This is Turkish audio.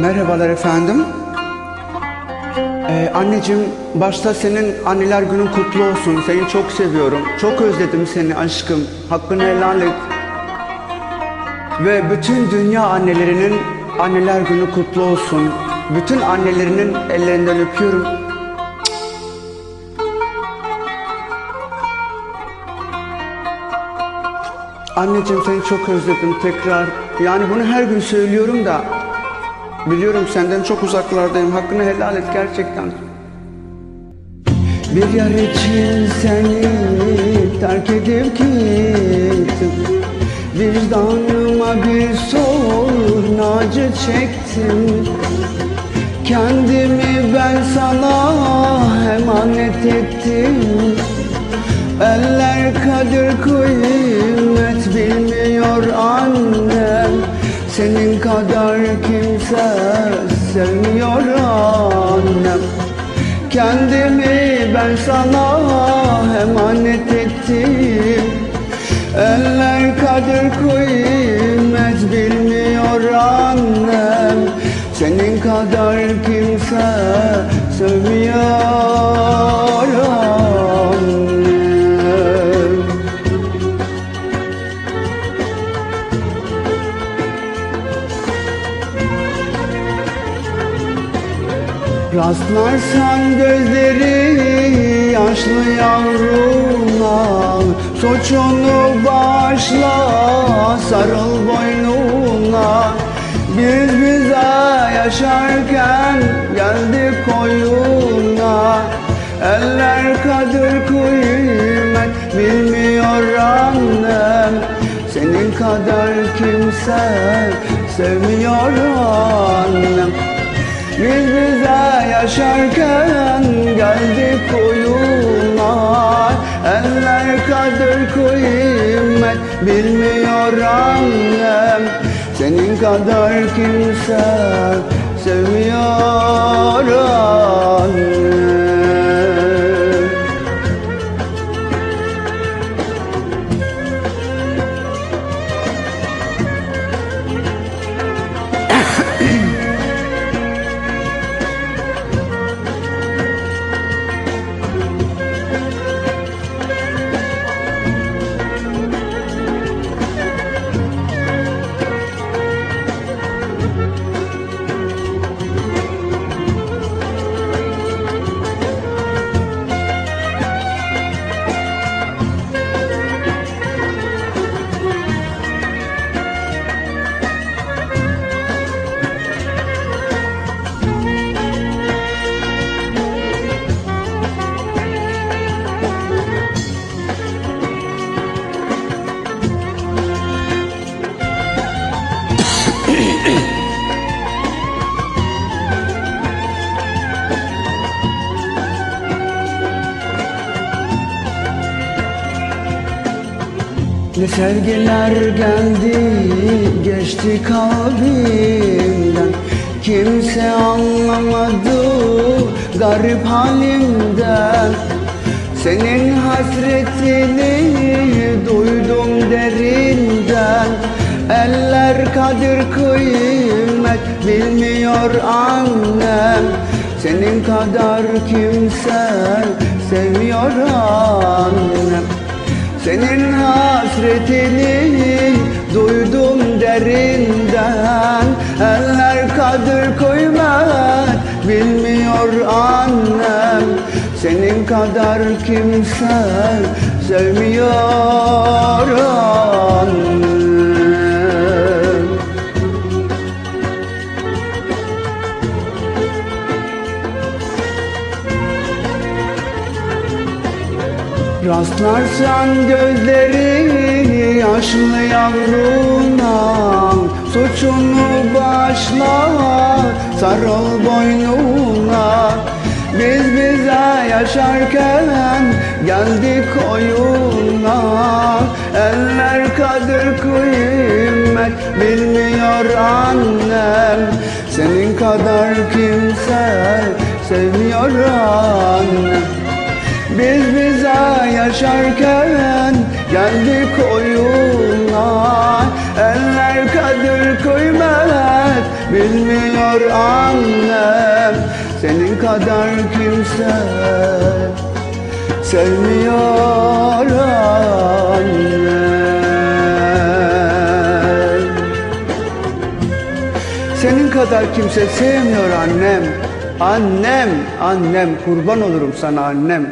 Merhabalar efendim. Ee, anneciğim, başta senin anneler günün kutlu olsun. Seni çok seviyorum. Çok özledim seni aşkım. Hakkını helal et. Ve bütün dünya annelerinin anneler günü kutlu olsun. Bütün annelerinin ellerinden öpüyorum. Anneciğim seni çok özledim tekrar. Yani bunu her gün söylüyorum da biliyorum senden çok uzaklardayım. Hakkını helal et gerçekten. Bir yer için seni terk edip gittim Vicdanıma bir sorun acı çektim Kendimi ben sana emanet ettim Eller kadir kıymet bilmiyor annem Senin kadar kimse sevmiyor annem. Kendimi ben sana emanet ettim. Eller kadir kıymet bilmiyor annem. Senin kadar kimse sevmiyor Rastlarsan gözleri yaşlı yavruna Suçunu başla sarıl boynuna. Biz bize yaşarken geldi koyuna. Eller kadir kıymet bilmiyor annem. Senin kadar kimse sevmiyor annem biz bize yaşarken geldi koyunlar. Eller kadir kıymet bilmiyor annem. Senin kadar kimse sevmiyor annem Ne sevgiler geldi geçti kalbimden. Kimse anlamadı garip halimden. Senin hasretini duydum derinden. Eller kadir kıymet bilmiyor annem. Senin kadar kimse sevmiyor annem senin hasretini duydum derinden. Eller kadir kıymet bilmiyor annem. Senin kadar kimse sevmiyor Rastlarsan gözleri yaşlı yavruna Suçunu başla sarıl boynuna. Biz bize yaşarken geldik oyuna. Eller kadir kıymet bilmiyor annem. Senin kadar kimse sevmiyor annem kaçarken geldik oyunlar Eller kadir kıymet bilmiyor annem. Senin kadar kimse sevmiyor annem. Senin kadar kimse sevmiyor annem. Annem, annem kurban olurum sana annem.